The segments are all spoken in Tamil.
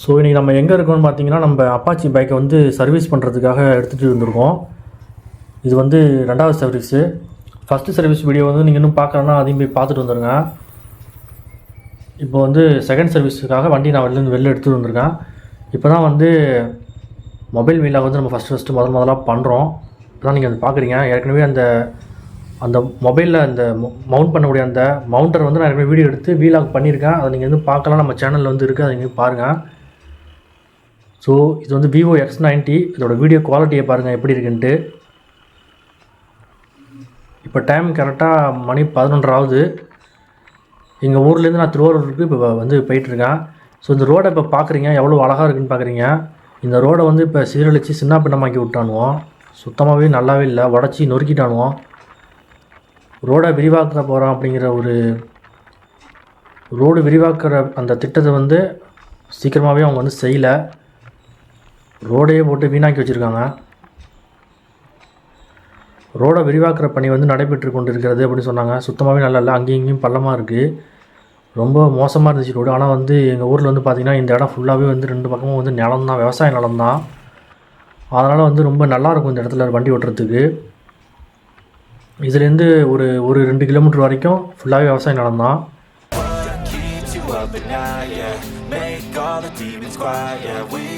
ஸோ இன்றைக்கி நம்ம எங்கே இருக்கோம்னு பார்த்தீங்கன்னா நம்ம அப்பாச்சி பைக்கை வந்து சர்வீஸ் பண்ணுறதுக்காக எடுத்துகிட்டு இருந்திருக்கோம் இது வந்து ரெண்டாவது சர்வீஸு ஃபஸ்ட்டு சர்வீஸ் வீடியோ வந்து நீங்கள் இன்னும் பார்க்கலன்னா அதையும் போய் பார்த்துட்டு வந்துடுங்க இப்போ வந்து செகண்ட் சர்வீஸுக்காக வண்டி நான் வெளில வெளில எடுத்துகிட்டு வந்திருக்கேன். இப்போ தான் வந்து மொபைல் வீலாக வந்து நம்ம ஃபஸ்ட்டு ஃபஸ்ட்டு முதல் முதலாக பண்ணுறோம் இப்போ தான் நீங்கள் அதை பார்க்குறீங்க ஏற்கனவே அந்த அந்த மொபைலில் அந்த மவுண்ட் பண்ணக்கூடிய அந்த மவுண்டர் வந்து நான் ஏற்கனவே வீடியோ எடுத்து வீலாக் பண்ணியிருக்கேன். அதை நீங்கள் வந்து பார்க்கலாம். நம்ம சேனலில் வந்து இருக்குது அதை நீங்கள் பாருங்கள் ஸோ இது வந்து விவோ எக்ஸ் நைன்ட்டி இதோட வீடியோ குவாலிட்டியை பாருங்கள் எப்படி இருக்குன்ட்டு. இப்போ டைம் கரெக்டாக மணி பதினொன்றாவது. எங்கள் ஊர்லேருந்து நான் திருவாரூருக்கு இப்போ வந்து போயிட்டுருக்கேன். ஸோ இந்த ரோடை இப்போ பார்க்குறீங்க எவ்வளோ அழகாக இருக்குன்னு பார்க்குறீங்க இந்த ரோடை வந்து இப்போ சீரழித்து சின்ன பின்னமாக்கி விட்டானுவோம் சுத்தமாகவே நல்லாவே இல்லை உடச்சி நொறுக்கிட்டானுவோம் ரோடை விரிவாக்க போகிறோம் அப்படிங்கிற ஒரு ரோடு விரிவாக்குற அந்த திட்டத்தை வந்து சீக்கிரமாகவே அவங்க வந்து செய்யலை. ரோடையே போட்டு வீணாக்கி வச்சுருக்காங்க. ரோடை விரிவாக்குற பணி வந்து நடைபெற்று கொண்டு இருக்கிறது அப்படின்னு சொன்னாங்க. சுத்தமாகவே நல்லா இல்லை. அங்கேயும் இங்கேயும் பள்ளமாக இருக்குது ரொம்ப மோசமாக இருந்துச்சு ரோடு. ஆனால் வந்து எங்கள் ஊரில் வந்து பார்த்திங்கன்னா இந்த இடம் ஃபுல்லாகவே வந்து ரெண்டு பக்கமும் வந்து நிலம் தான் விவசாய நிலம் தான். அதனால் வந்து ரொம்ப நல்லாயிருக்கும் இந்த இடத்துல வண்டி ஓட்டுறதுக்கு. இதுலேருந்து ஒரு ஒரு ரெண்டு கிலோமீட்டர் வரைக்கும் ஃபுல்லாகவே விவசாய நிலம் தான். Up at night, yeah Make all the demons quiet, yeah We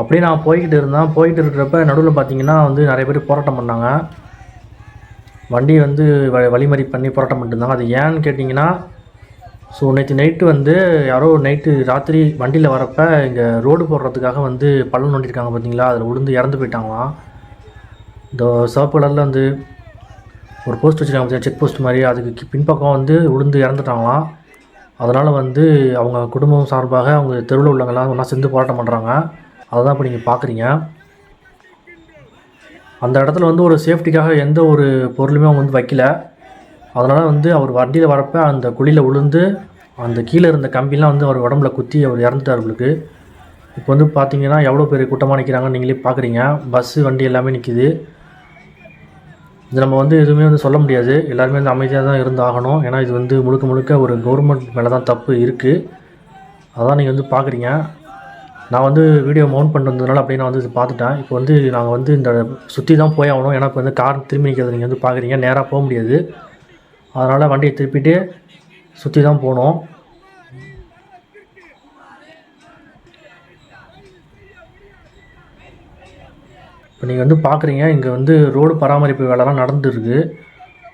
அப்படியே நான் போய்கிட்டு இருந்தேன். போய்கிட்டு இருக்கிறப்ப நடுவில் பார்த்தீங்கன்னா வந்து நிறைய பேர் போராட்டம் பண்ணாங்க. வண்டி வந்து வ வழிமறி பண்ணி போராட்டம் பண்ணிட்டுருந்தாங்க அது ஏன்னு கேட்டிங்கன்னா ஸோ நேற்று நைட்டு வந்து யாரோ நைட்டு ராத்திரி வண்டியில் வரப்போ இங்கே ரோடு போடுறதுக்காக வந்து பள்ளம் நோண்டிருக்காங்க பார்த்தீங்களா அதில் விழுந்து இறந்து போயிட்டாங்களாம். இந்த சிவப்பு கலரில் வந்து ஒரு போஸ்ட் வச்சுருக்காங்க செக் போஸ்ட் மாதிரி. அதுக்கு பின்பக்கம் வந்து விழுந்து இறந்துட்டாங்களாம். அதனால் வந்து அவங்க குடும்பம் சார்பாக அவங்க தெருவில் உள்ளவங்களாம் ஒன்றா சேர்ந்து போராட்டம் பண்ணுறாங்க அதை தான் இப்போ நீங்கள் பார்க்குறீங்க அந்த இடத்துல வந்து ஒரு சேஃப்டிக்காக எந்த ஒரு பொருளுமே அவங்க வந்து வைக்கல. அதனால் வந்து அவர் வண்டியில் வரப்போ அந்த குழியில் விழுந்து அந்த கீழே இருந்த கம்பிலாம் வந்து அவர் உடம்புல குத்தி அவர் இறந்துட்டார் உங்களுக்கு. இப்போ வந்து பார்த்தீங்கன்னா எவ்வளோ பேர் கூட்டமாக நிற்கிறாங்கன்னு நீங்களே பார்க்குறீங்க பஸ்ஸு வண்டி எல்லாமே நிற்கிது இது நம்ம வந்து எதுவுமே வந்து சொல்ல முடியாது. எல்லாருமே வந்து அமைதியாக தான் இருந்து ஆகணும். ஏன்னா இது வந்து முழுக்க முழுக்க ஒரு கவர்மெண்ட் மேலே தான் தப்பு இருக்குது அதான் நீங்கள் வந்து பார்க்குறீங்க நான் வந்து வீடியோ மவுண்ட் பண்ணிட்டு வந்ததுனால அப்படியே நான் வந்து இது பார்த்துட்டேன். இப்போ வந்து நாங்கள் வந்து இந்த சுற்றி தான் போய் ஆகணும். ஏன்னா இப்போ வந்து கார் திரும்பி நிற்கிறத நீங்கள் வந்து பார்க்குறீங்க நேராக போக முடியாது. அதனால் வண்டியை திருப்பிட்டு சுற்றி தான் போகணும். இப்போ நீங்கள் வந்து பார்க்குறீங்க இங்கே வந்து ரோடு பராமரிப்பு வேலைலாம் நடந்துருக்கு.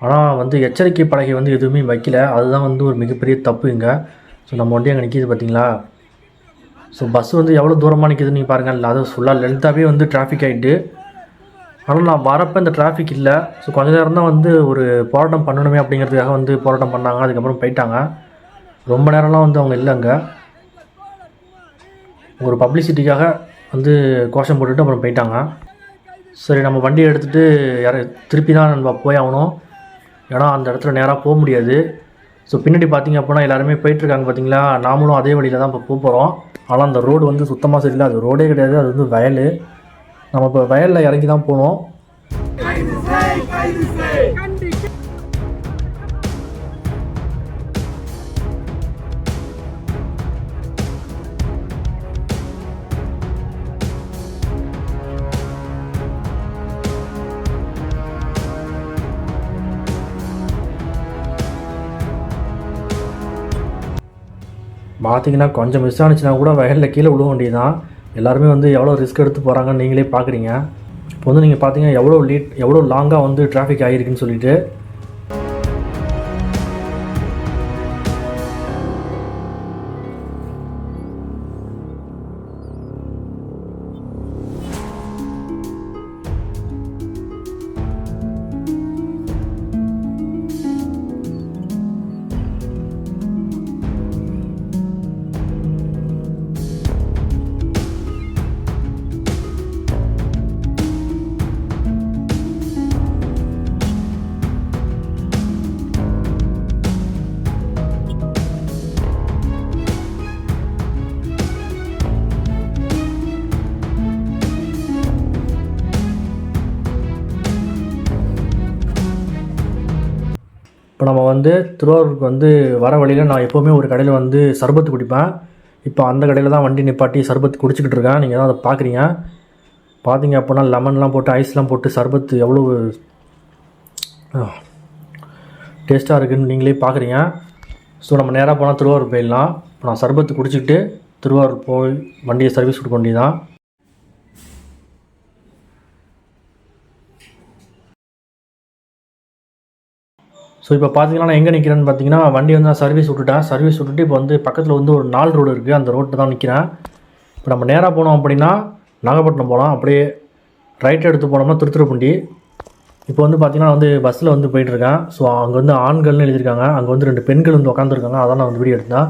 ஆனால் வந்து எச்சரிக்கை பலகை வந்து எதுவுமே வைக்கல. அதுதான் வந்து ஒரு மிகப்பெரிய தப்பு இங்கே. ஸோ நம்ம வண்டி அங்கே நிற்கிது பார்த்தீங்களா ஸோ பஸ் வந்து எவ்வளோ தூரமாக நிற்கிதுன்னு நீங்கள் பாருங்கள் அது ஃபுல்லாக லென்த்தாகவே வந்து டிராஃபிக் ஆகிட்டு ஆனால் நான் வரப்போ இந்த டிராஃபிக் இல்லை. ஸோ கொஞ்ச நேரம் தான் வந்து ஒரு போராட்டம் பண்ணணுமே அப்படிங்கிறதுக்காக வந்து போராட்டம் பண்ணாங்க. அதுக்கப்புறம் போயிட்டாங்க. ரொம்ப நேரம்லாம் வந்து அவங்க இல்லைங்க ஒரு பப்ளிசிட்டிக்காக வந்து கோஷம் போட்டுட்டு அப்புறம் போயிட்டாங்க. சரி நம்ம வண்டியை எடுத்துகிட்டு யார திருப்பி தான் நம்ம போய் ஆகணும். ஏன்னா அந்த இடத்துல நேராக போக முடியாது. ஸோ பின்னாடி பார்த்தீங்க அப்படின்னா எல்லாருமே போயிட்டுருக்காங்க பார்த்தீங்களா? நாமளும் அதே வழியில் தான் இப்போ போக போகிறோம் ஆனால் அந்த ரோடு வந்து சுத்தமாக சரியில்லை. அது ரோடே கிடையாது. அது வந்து வயல். நம்ம இப்போ வயலில் இறங்கி தான் போகணும் பார்த்திங்கன்னா கொஞ்சம் மிஸ் ஆனிச்சுன்னா கூட வயலில் கீழே விழுக வேண்டியதுதான். எல்லாருமே வந்து எவ்வளோ ரிஸ்க் எடுத்து போகிறாங்கன்னு நீங்களே பார்க்குறீங்க இப்போ வந்து நீங்கள் பார்த்தீங்கன்னா எவ்வளோ லீட் எவ்வளோ லாங்காக வந்து டிராஃபிக் ஆகிருக்குன்னு சொல்லிட்டு இப்போ நம்ம வந்து திருவாரூருக்கு வந்து வர வழியில் நான் எப்போவுமே ஒரு கடையில் வந்து சர்பத்து குடிப்பேன். இப்போ அந்த கடையில் தான் வண்டி நிப்பாட்டி சர்பத்து குடிச்சிக்கிட்டு இருக்கேன். நீங்கள் தான் அதை பார்க்குறீங்க பார்த்தீங்க அப்படின்னா லெமன்லாம் போட்டு ஐஸ்லாம் போட்டு சர்பத்து எவ்வளோ டேஸ்ட்டாக இருக்குன்னு நீங்களே பார்க்குறீங்க ஸோ நம்ம நேராக போனால் திருவாரூர் போயிடலாம். இப்போ நான் சர்பத்து குடிச்சிக்கிட்டு திருவாரூர் போய் வண்டியை சர்வீஸ் கொடுக்க வேண்டியதான் ஸோ இப்போ பார்த்தீங்கன்னா நான் எங்கே நிற்கிறேன்னு பார்த்தீங்கன்னா வண்டி வந்து நான் சர்வீஸ் விட்டுட்டேன். சர்வீஸ் விட்டுட்டு இப்போ வந்து பக்கத்தில் வந்து ஒரு நாலு ரோடு இருக்குது அந்த ரோட்டில் தான் நிற்கிறேன் இப்போ நம்ம நேராக போனோம் அப்படின்னா நாகப்பட்டினம் போகலாம் அப்படியே ரைட் எடுத்து போனோம்னா திருத்துறைப்பூண்டி இப்போ வந்து பார்த்தீங்கன்னா வந்து பஸ்ஸில் வந்து போயிட்டுருக்கேன் ஸோ அங்கே வந்து ஆண்கள்னு எழுதியிருக்காங்க. அங்கே வந்து ரெண்டு பெண்கள் வந்து உட்காந்துருக்காங்க அதான் நான் வந்து வீடியோ எடுத்தேன்.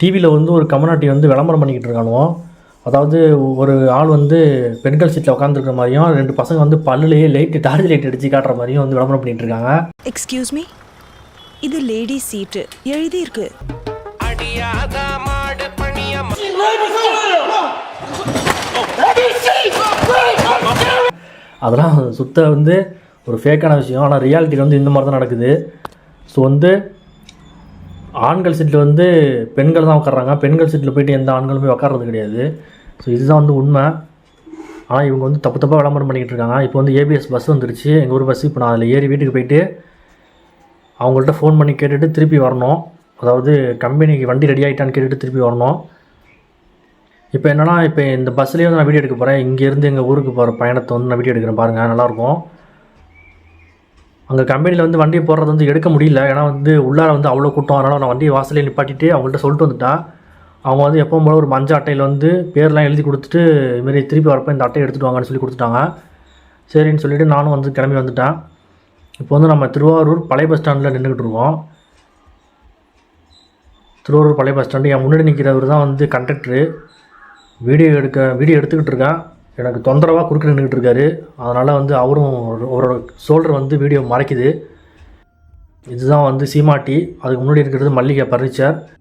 டிவியில் வந்து ஒரு கம்யூனிட்டி வந்து விளம்பரம் பண்ணிக்கிட்டு இருக்கானுவோ. அதாவது ஒரு ஆள் வந்து பெண்கள் சீட்டில் உட்காந்துருக்கிற மாதிரியும் ரெண்டு பசங்க வந்து பல்லுலேயே லைட்டு டார்ச் லைட் அடித்து காட்டுற மாதிரியும் வந்து விளம்பரம் பண்ணிகிட்டு இருக்காங்க. எக்ஸ்கியூஸ் மீ இது லேடி சீட்டு மாடு பணிய அதெல்லாம் சுத்த வந்து ஒரு ஃபேக்கான விஷயம். ஆனால் ரியாலிட்டியில் வந்து இந்த மாதிரி தான் நடக்குது. ஸோ வந்து ஆண்கள் சீட்டில் வந்து பெண்கள் தான் உட்கார்றாங்க. பெண்கள் சீட்டில் போயிட்டு எந்த ஆண்களுமே உட்கார்றது கிடையாது. ஸோ இதுதான் வந்து உண்மை. ஆனால் இவங்க வந்து தப்பு தப்பாக விளம்பரம் பண்ணிக்கிட்டு இருக்காங்க. இப்போ வந்து ஏபிஎஸ் பஸ் வந்துருச்சு. எங்கள் ஊர் பஸ் இப்போ நான் அதில் ஏறி வீட்டுக்கு போயிட்டு அவங்கள்ட்ட ஃபோன் பண்ணி கேட்டுட்டு திருப்பி வரணும். அதாவது கம்பெனிக்கு வண்டி ரெடி ஆகிட்டான்னு கேட்டுட்டு திருப்பி வரணும். இப்போ என்னன்னா இப்போ இந்த பஸ்லேயே வந்து நான் வீடியோ எடுக்க போகிறேன் இங்கேருந்து எங்கள் ஊருக்கு போகிற பயணத்தை வந்து நான் வீடியோ எடுக்கிறேன். பாருங்கள் நல்லாயிருக்கும். அங்கே கம்பெனியில் வந்து வண்டியை போடுறது வந்து எடுக்க முடியல. ஏன்னா வந்து உள்ளார வந்து அவ்வளோ கூட்டம். அதனால் நான் வண்டியை வாசலே நிப்பாட்டிட்டு அவங்கள்ட்ட சொல்லிட்டு வந்துட்டேன் அவங்க வந்து எப்பவும் போல ஒரு மஞ்சள் அட்டையில் வந்து பேர்லாம் எழுதி கொடுத்துட்டு இதுமாரி திருப்பி வரப்போ இந்த அட்டையை எடுத்துகிட்டு வாங்கன்னு சொல்லி கொடுத்துட்டாங்க. சரின்னு சொல்லிவிட்டு நானும் வந்து கிளம்பி வந்துட்டேன். இப்போ வந்து நம்ம திருவாரூர் பழைய பஸ் ஸ்டாண்டில் நின்றுக்கிட்டு இருக்கோம். திருவாரூர் பழைய பஸ் ஸ்டாண்டு என் முன்னாடி நிற்கிறவர் தான் வந்து கண்டக்டரு வீடியோ எடுக்க வீடியோ எடுத்துக்கிட்டு இருக்கேன். எனக்கு தொந்தரவாக குறுக்க நின்றுக்கிட்டு இருக்காரு. அதனால் வந்து அவரும் ஒரு- அவரோட சோல்டர் வந்து வீடியோ மறைக்குது. இதுதான் வந்து சீமாட்டி. அதுக்கு முன்னாடி இருக்கிறது மல்லிகை பர்னிச்சர்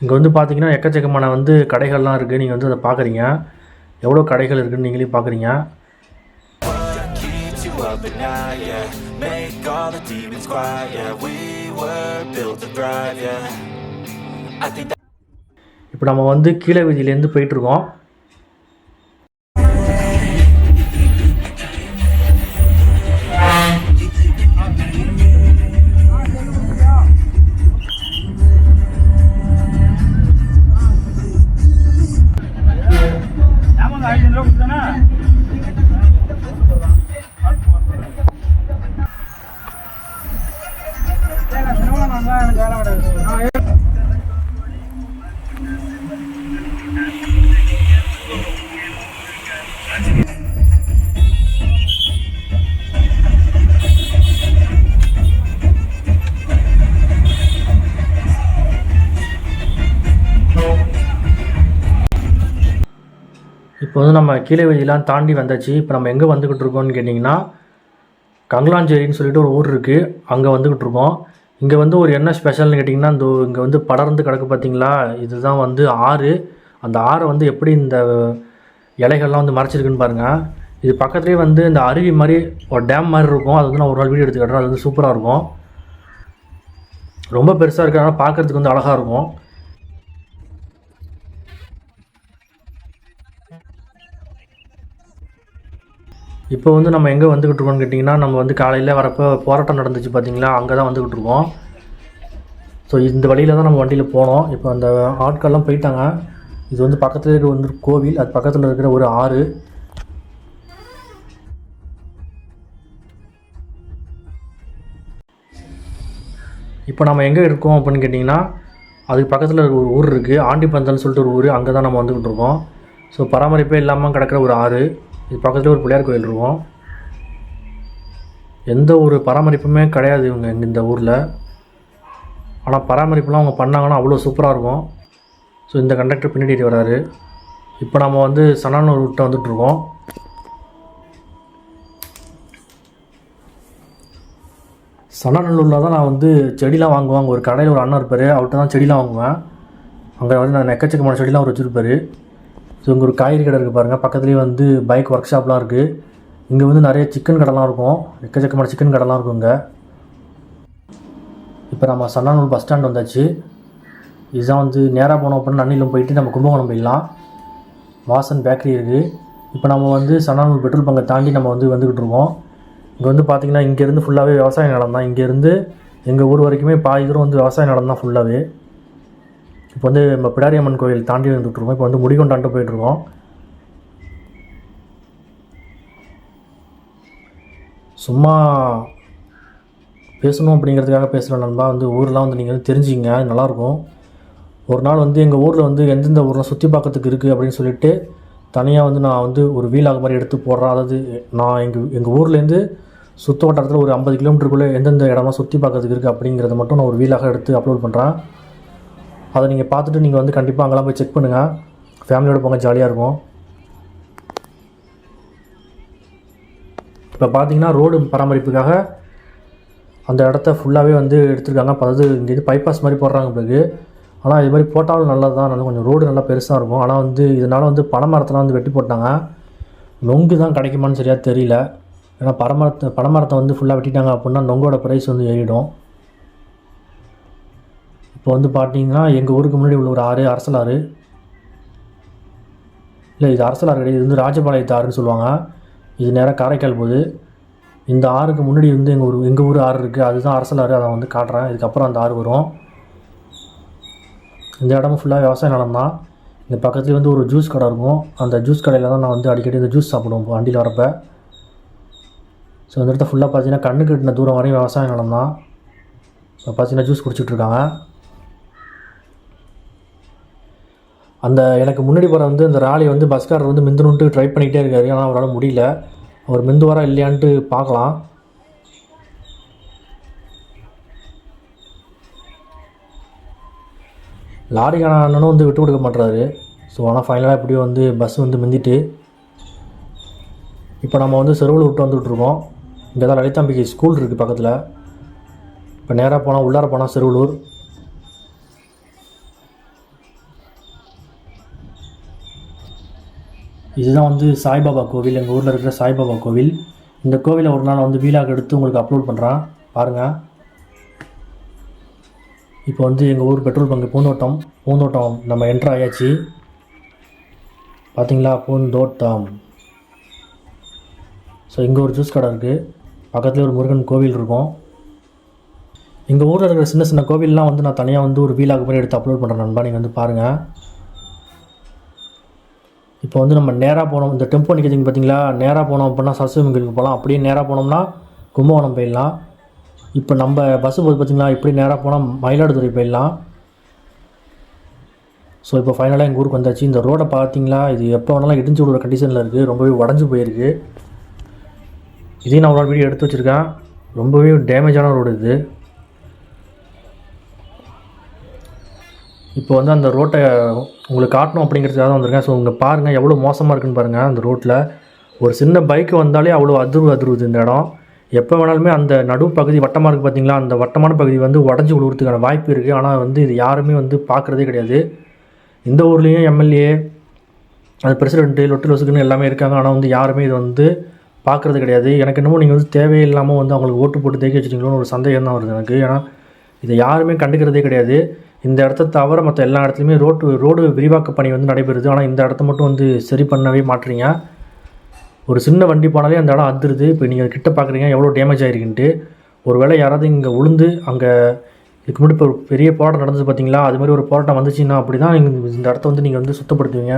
இங்கே வந்து பார்த்தீங்கன்னா எக்கச்சக்கமான வந்து கடைகள்லாம் இருக்குது நீங்கள் வந்து அதை பார்க்குறீங்க எவ்வளோ கடைகள் இருக்குன்னு நீங்களே பார்க்குறீங்க இப்போ நம்ம வந்து கீழே வீதியிலேருந்து போயிட்டுருக்கோம் இப்போ வந்து நம்ம கீழே வீதியெலாம் தாண்டி வந்தாச்சு. இப்போ நம்ம எங்கே வந்துக்கிட்டு இருக்கோம்னு கேட்டிங்கன்னா கங்கலாஞ்சேரின்னு சொல்லிட்டு ஒரு ஊர் இருக்குது அங்கே வந்துக்கிட்டு இருக்கோம். இங்கே வந்து ஒரு என்ன ஸ்பெஷல்னு கேட்டிங்கன்னா இந்த இங்கே வந்து படர்ந்து கிடக்கு பார்த்தீங்களா இதுதான் வந்து ஆறு. அந்த ஆறை வந்து எப்படி இந்த இலைகள்லாம் வந்து மறைச்சிருக்குன்னு பாருங்கள் இது பக்கத்துலேயே வந்து இந்த அருவி மாதிரி ஒரு டேம் மாதிரி இருக்கும். அது வந்து நான் ஒரு நாள் வீடியோ எடுத்து அது வந்து சூப்பராக இருக்கும். ரொம்ப பெருசாக இருக்கிறனால பார்க்குறதுக்கு வந்து அழகாக இருக்கும். இப்போ வந்து நம்ம எங்கே வந்துக்கிட்டு இருக்கோம்னு கேட்டிங்கன்னா நம்ம வந்து காலையில் வரப்போ போராட்டம் நடந்துச்சு பார்த்தீங்களா அங்கே தான் வந்துக்கிட்டு இருக்கோம். ஸோ இந்த வழியில் தான் நம்ம வண்டியில் போனோம். இப்போ அந்த ஆட்கள்லாம் போயிட்டாங்க. இது வந்து பக்கத்தில் இருக்கிற வந்து கோவில் அது பக்கத்தில் இருக்கிற ஒரு ஆறு. இப்போ நம்ம எங்கே இருக்கோம் அப்படின்னு கேட்டிங்கன்னா அதுக்கு பக்கத்தில் ஒரு ஊர் இருக்குது ஆண்டிப்பந்தல்னு சொல்லிட்டு ஒரு ஊர். அங்கே தான் நம்ம வந்துக்கிட்டு இருக்கோம். ஸோ பராமரிப்பே இல்லாமல் கிடக்கிற ஒரு ஆறு. இது பக்கத்தில் ஒரு பிள்ளையார் கோயில் இருக்கும். எந்த ஒரு பராமரிப்புமே கிடையாது இவங்க இந்த ஊரில். ஆனால் பராமரிப்புலாம் அவங்க பண்ணாங்கன்னா அவ்வளோ சூப்பராக இருக்கும். ஸோ இந்த கண்டக்டர் பின்னாடி வராரு. இப்போ நம்ம வந்து சனானூர் விட்டு வந்துட்டுருக்கோம் சனாநல்லூரில் தான் நான் வந்து செடிலாம் வாங்குவேன். அங்கே ஒரு கடையில் ஒரு அண்ணன் இருப்பார். அவர்கிட்ட தான் செடிலாம் வாங்குவேன். அங்கே வந்து நான் எக்கச்சக்கமான செடிலாம் அவர் வச்சுருப்பாரு. ஸோ இங்கே ஒரு காய்கறி கடை இருக்குது பாருங்கள் பக்கத்துலேயே வந்து பைக் ஒர்க் ஷாப்லாம் இருக்குது இங்கே வந்து நிறைய சிக்கன் கடைலாம் இருக்கும். எக்கச்சக்கமான சிக்கன் கடைலாம் இருக்கும் இங்கே. இப்போ நம்ம சன்னானூர் பஸ் ஸ்டாண்ட் வந்தாச்சு. இதுதான் வந்து நேராக போனோம் அப்படின்னா நன்னிலம் போயிட்டு நம்ம கும்பகோணம் போயிடலாம். வாசன் பேக்கரி இருக்குது இப்போ நம்ம வந்து சன்னானூர் பெட்ரோல் பங்கை தாண்டி நம்ம வந்து வந்துக்கிட்டு இருக்கோம். இங்கே வந்து பார்த்திங்கன்னா இங்கேருந்து ஃபுல்லாகவே விவசாய நிலம் தான் இங்கேருந்து எங்கள் ஊர் வரைக்குமே பாதி தூரம் வந்து விவசாய நிலம் தான் ஃபுல்லாகவே இப்போ வந்து நம்ம பிடாரியம்மன் கோயில் தாண்டி வந்துட்டுருக்கோம் இப்போ வந்து முடிகொண்டாண்டு போயிட்டுருக்கோம். சும்மா பேசணும் அப்படிங்கிறதுக்காக பேசுகிற நண்பா. வந்து ஊரெலாம் வந்து நீங்கள் வந்து தெரிஞ்சுங்க அது நல்லாயிருக்கும். ஒரு நாள் வந்து எங்கள் ஊரில் வந்து எந்தெந்த ஊரில் சுற்றி பார்க்கறதுக்கு இருக்குது அப்படின்னு சொல்லிட்டு தனியாக வந்து நான் வந்து ஒரு வீலாக மாதிரி எடுத்து போடுறேன். அதாவது நான் எங்கள் எங்கள் ஊர்லேருந்து சுற்று வட்டாரத்தில் ஒரு ஐம்பது கிலோமீட்டருக்குள்ளே எந்தெந்த இடமா சுற்றி பார்க்கறதுக்கு இருக்குது அப்படிங்கிறத மட்டும் நான் ஒரு வீலாக எடுத்து அப்லோட் பண்ணுறேன் அதை நீங்கள் பார்த்துட்டு நீங்கள் வந்து கண்டிப்பாக அங்கெல்லாம் போய் செக் பண்ணுங்கள் ஃபேமிலியோடு போங்க ஜாலியாக இருக்கும். இப்போ பார்த்தீங்கன்னா ரோடு பராமரிப்புக்காக அந்த இடத்த ஃபுல்லாகவே வந்து எடுத்துருக்காங்க. அப்போ அதாவது இங்கேருந்து பைபாஸ் மாதிரி போடுறாங்க பிறகு ஆனால் இது மாதிரி போட்டாலும் நல்லது தான் நல்லா கொஞ்சம் ரோடு நல்லா பெருசாக இருக்கும். ஆனால் வந்து இதனால் வந்து பனைமரத்தெல்லாம் வந்து வெட்டி போட்டாங்க. நொங்கு தான் கிடைக்குமான்னு சரியாக தெரியல. ஏன்னா பரமரத்தை பனைமரத்தை வந்து ஃபுல்லாக வெட்டிட்டாங்க அப்படின்னா நொங்கோட ப்ரைஸ் வந்து ஏறிடும். இப்போ வந்து பார்த்தீங்கன்னா எங்கள் ஊருக்கு முன்னாடி உள்ள ஒரு ஆறு அரசல் ஆறு இல்லை இது அரசலாறு கிடையாது இது வந்து ராஜபாளையத்து ஆறுன்னு சொல்லுவாங்க. இது நேராக காரைக்கால் போகுது. இந்த ஆறுக்கு முன்னாடி வந்து எங்கள் ஊர் எங்கள் ஊர் ஆறு இருக்குது அதுதான் அரசலாறு அதை வந்து காட்டுறேன். இதுக்கப்புறம் அந்த ஆறு வரும். இந்த இடமும் ஃபுல்லாக விவசாய நிலம் தான். இந்த பக்கத்துலேயே வந்து ஒரு ஜூஸ் கடை இருக்கும். அந்த ஜூஸ் கடையில் தான் நான் வந்து அடிக்கடி இந்த ஜூஸ் சாப்பிடுவோம் வண்டியில் வரப்போ. ஸோ இந்த இடத்த ஃபுல்லாக பார்த்தீங்கன்னா கண்ணுக்கு எட்டின தூரம் வரையும் விவசாய நிலம் தான். இப்போ பார்த்தீங்கன்னா ஜூஸ் குடிச்சிட்ருக்காங்க இருக்காங்க அந்த எனக்கு முன்னாடி போகிற வந்து அந்த ராலி வந்து பஸ்காரர் வந்து மிந்துணுன்ட்டு ட்ரை பண்ணிக்கிட்டே இருக்காரு. ஆனால் அவரால் முடியல. அவர் மிந்துவாரா இல்லையான்ட்டு பார்க்கலாம். லாரிக்கான அண்ணனும் வந்து விட்டு கொடுக்க மாட்டுறாரு ஸோ ஆனால் ஃபைனலாக எப்படியோ வந்து பஸ் வந்து மிந்திட்டு இப்போ நம்ம வந்து செருவில் விட்டு வந்துட்டுருக்கோம் இங்கே தான் லலிதாம்பிகை ஸ்கூல் இருக்குது பக்கத்தில். இப்போ நேராக போனால் உள்ளார போனால் செருவலூர். இதுதான் வந்து சாய்பாபா கோவில். எங்கள் ஊரில் இருக்கிற சாய்பாபா கோவில். இந்த கோவிலை ஒரு நாள் வந்து வீலாக எடுத்து உங்களுக்கு அப்லோட் பண்ணுறான் பாருங்கள் இப்போ வந்து எங்கள் ஊர் பெட்ரோல் பங்கு பூந்தோட்டம். பூந்தோட்டம் நம்ம என்ட்ரு ஆயாச்சு. பார்த்தீங்களா பூந்தோட்டம். ஸோ இங்கே ஒரு ஜூஸ் கடை இருக்குது பக்கத்துலேயே ஒரு முருகன் கோவில் இருக்கும். எங்கள் ஊரில் இருக்கிற சின்ன சின்ன கோவில்லாம் வந்து நான் தனியாக வந்து ஒரு வீலாக மாதிரி எடுத்து அப்லோட் பண்ணுறேன் நண்பா. நீங்கள் வந்து பாருங்கள் இப்போ வந்து நம்ம நேராக போனோம். இந்த டெம்போ நிற்கிதுங்க பார்த்தீங்களா நேராக போனோம் அப்படின்னா சரஸ்வதிக்கு போகலாம் அப்படியே நேராக போனோம்னா கும்பகோணம் போயிடலாம். இப்போ நம்ம பஸ்ஸு போது பார்த்தீங்களா இப்படி நேராக போனால் மயிலாடுதுறை போயிடலாம். ஸோ இப்போ ஃபைனலாக எங்கள் ஊருக்கு வந்தாச்சு. இந்த ரோடை பார்த்தீங்களா இது எப்போ வேணாலும் இடிஞ்சு விடுற கண்டிஷனில் இருக்குது ரொம்பவே உடஞ்சி போயிருக்கு. இதையும் நான் ஒரு வீடியோ எடுத்து வச்சுருக்கேன். ரொம்பவே டேமேஜான ரோடு இது. இப்போ வந்து அந்த ரோட்டை உங்களுக்கு காட்டணும் அப்படிங்கிறதுக்காக தான் வந்திருக்கேன். ஸோ இங்கே பாருங்கள் எவ்வளோ மோசமாக இருக்குன்னு பாருங்கள் அந்த ரோட்டில் ஒரு சின்ன பைக்கு வந்தாலே அவ்வளோ அதிர்வு அதிர்வுது இந்த இடம். எப்போ வேணாலுமே அந்த நடு பகுதி வட்டமாக இருக்குது பார்த்தீங்களா அந்த வட்டமான பகுதி வந்து உடஞ்சி விழுவுறதுக்கான வாய்ப்பு இருக்குது ஆனால் வந்து இது யாருமே வந்து பார்க்குறதே கிடையாது. இந்த ஊர்லேயும் எம்எல்ஏ அது பிரசிடென்ட்டு லொட்டு லொசுக்குன்னு எல்லாமே இருக்காங்க. ஆனால் வந்து யாருமே இது வந்து பார்க்குறது கிடையாது. எனக்கு என்னமோ நீங்கள் வந்து தேவையில்லாமல் வந்து அவங்களுக்கு ஓட்டு போட்டு தேக்கி வச்சிட்டீங்களோன்னு ஒரு சந்தேகம் தான் வருது எனக்கு. ஏன்னா இதை யாருமே கண்டுக்கிறதே கிடையாது. இந்த இடத்த தவிர மற்ற எல்லா இடத்துலையுமே ரோட்டு ரோடு விரிவாக்க பணி வந்து நடைபெறுது. ஆனால் இந்த இடத்த மட்டும் வந்து சரி பண்ணவே மாட்டுறீங்க ஒரு சின்ன வண்டி போனாலே அந்த இடம் அதிருது. இப்போ நீங்கள் கிட்ட பார்க்குறீங்க எவ்வளோ டேமேஜ் ஆகிருக்குன்ட்டு ஒரு வேளை யாராவது இங்கே உளுந்து அங்கே இதுக்கு முன்னாடி இப்போ பெரிய போராட்டம் நடந்தது பார்த்தீங்களா அது மாதிரி ஒரு போராட்டம் வந்துச்சுன்னா அப்படி தான் இந்த இடத்த வந்து நீங்கள் வந்து சுத்தப்படுத்துவீங்க.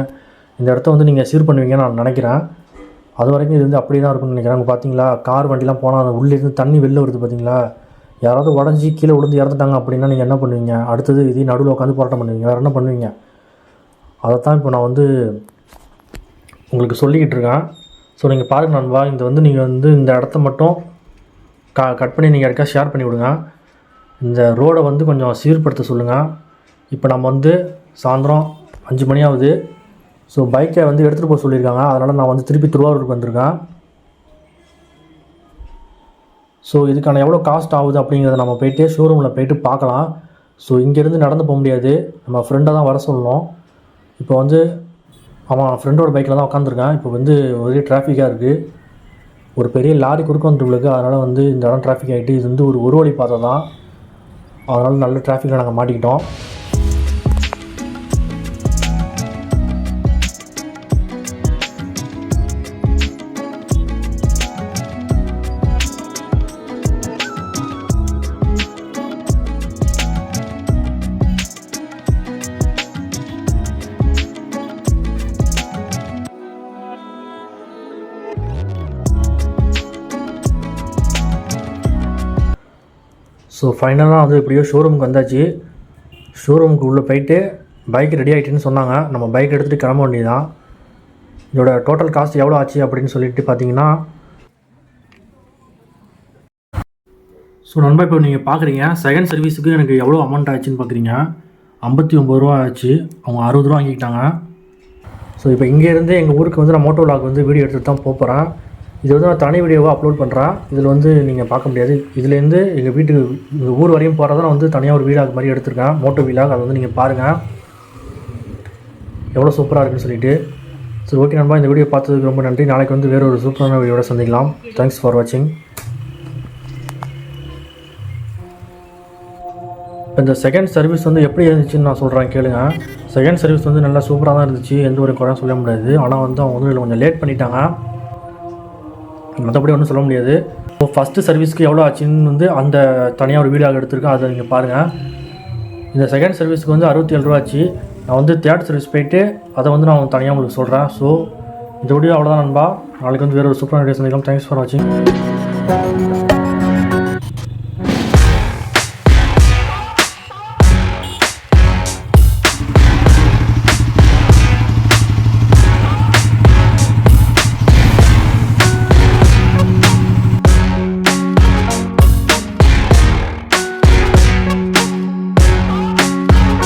இந்த இடத்த வந்து நீங்கள் சீர் பண்ணுவீங்கன்னு நான் நினைக்கிறேன். அது வரைக்கும் இது வந்து அப்படியே தான் இருக்கும்னு நினைக்கிறேன். அங்கே பார்த்தீங்களா கார் வண்டிலாம் போனால் அந்த உள்ளே இருந்து தண்ணி வெளில வருது பார்த்தீங்களா யாராவது உடஞ்சி கீழே விழுந்து இறந்துட்டாங்க அப்படின்னா நீங்கள் என்ன பண்ணுவீங்க? அடுத்தது இதே நடுவில் உட்காந்து போராட்டம் பண்ணுவீங்க. வேறு என்ன பண்ணுவீங்க? அதைத்தான் இப்போ நான் வந்து உங்களுக்கு சொல்லிக்கிட்டு இருக்கேன். ஸோ நீங்கள் பாருங்கள் நண்பா இந்த வந்து நீங்கள் வந்து இந்த இடத்த மட்டும் க கட் பண்ணி நீங்கள் யாருக்கா ஷேர் பண்ணி விடுங்க. இந்த ரோடை வந்து கொஞ்சம் சீர்படுத்த சொல்லுங்கள் இப்போ நம்ம வந்து சாயந்தரம் அஞ்சு மணி ஆகுது. ஸோ பைக்கை வந்து எடுத்துகிட்டு போக சொல்லியிருக்காங்க. அதனால் நான் வந்து திருப்பி திருவாரூருக்கு வந்திருக்கேன். ஸோ இதுக்கான எவ்வளோ காஸ்ட் ஆகுது அப்படிங்கிறத நம்ம போயிட்டு ஷோரூமில் போயிட்டு பார்க்கலாம். ஸோ இங்கேருந்து நடந்து போக முடியாது. நம்ம ஃப்ரெண்டை தான் வர சொல்லணும். இப்போ வந்து அவன் ஃப்ரெண்டோட பைக்கில் தான் உட்காந்துருக்கான் இப்போ வந்து ஒரே டிராஃபிக்காக இருக்குது ஒரு பெரிய லாரி குறுக்க வந்துருக்கு அதனால் வந்து இந்த இடம் டிராஃபிக் ஆகிட்டு இது வந்து ஒரு ஒரு வழி பாதை தான் அதனால் நல்ல டிராஃபிக்கில் நாங்கள் மாட்டிக்கிட்டோம். ஸோ ஃபைனலாக வந்து எப்படியோ ஷோரூமுக்கு வந்தாச்சு. ஷோரூமுக்கு உள்ளே போயிட்டு பைக் ரெடி ஆகிட்டுன்னு சொன்னாங்க. நம்ம பைக் எடுத்துகிட்டு கிளம்ப வேண்டியதான் இதோட டோட்டல் காஸ்ட் எவ்வளோ ஆச்சு அப்படின்னு சொல்லிட்டு பார்த்தீங்கன்னா ஸோ நண்பா இப்போ நீங்கள் பார்க்குறீங்க செகண்ட் சர்வீஸுக்கு எனக்கு எவ்வளோ அமௌண்ட் ஆச்சுன்னு பார்க்குறீங்க ஐம்பத்தி ஒம்பது ரூபா ஆச்சு. அவங்க அறுபது ரூபா வாங்கிக்கிட்டாங்க. ஸோ இப்போ இங்கேருந்து எங்கள் ஊருக்கு வந்து நான் மோட்டோ விலாக் வந்து வீடியோ எடுத்துகிட்டு தான் போகிறேன் இது வந்து நான் தனி வீடியோவாக அப்லோட் பண்ணுறேன் இதில் வந்து நீங்கள் பார்க்க முடியாது. இதுலேருந்து எங்கள் வீட்டுக்கு எங்கள் ஊர் வரையும் போகிறத நான் வந்து தனியாக ஒரு வீடாக மாதிரி எடுத்திருக்கேன். மோட்டோ வீலாக் அதை வந்து நீங்கள் பாருங்கள் எவ்வளோ சூப்பராக இருக்குன்னு சொல்லிட்டு. சரி ஓகே நண்பா இந்த வீடியோ பார்த்ததுக்கு ரொம்ப நன்றி. நாளைக்கு வந்து வேறு ஒரு சூப்பரான வீடியோட சந்திக்கலாம். தேங்க்ஸ் ஃபார் வாட்சிங் இந்த செகண்ட் சர்வீஸ் வந்து எப்படி இருந்துச்சுன்னு நான் சொல்கிறேன் கேளுங்க. செகண்ட் சர்வீஸ் வந்து நல்லா சூப்பராக தான் இருந்துச்சு. எந்த ஒரு குறையும் சொல்ல முடியாது. ஆனால் வந்து அவங்க வந்து கொஞ்சம் லேட் பண்ணிட்டாங்க. மற்றபடி ஒன்றும் சொல்ல முடியாது. இப்போ ஃபஸ்ட்டு சர்வீஸ்க்கு எவ்வளோ ஆச்சுன்னு வந்து அந்த தனியாக ஒரு வீடியோ எடுத்திருக்கேன். அதை நீங்கள் பாருங்கள் இந்த செகண்ட் சர்வீஸ்க்கு வந்து அறுபத்தி ஏழு ரூபா ஆச்சு. நான் வந்து தேர்ட் சர்வீஸ் போயிட்டு அதை வந்து நான் தனியாக உங்களுக்கு சொல்கிறேன் ஸோ இந்த வீடியோ அவ்வளோதான் நண்பா. நாளைக்கு வந்து வேறு ஒரு சூப்பரான வீடியோ சந்திக்கலாம். தேங்க்ஸ் ஃபார் வாட்சிங்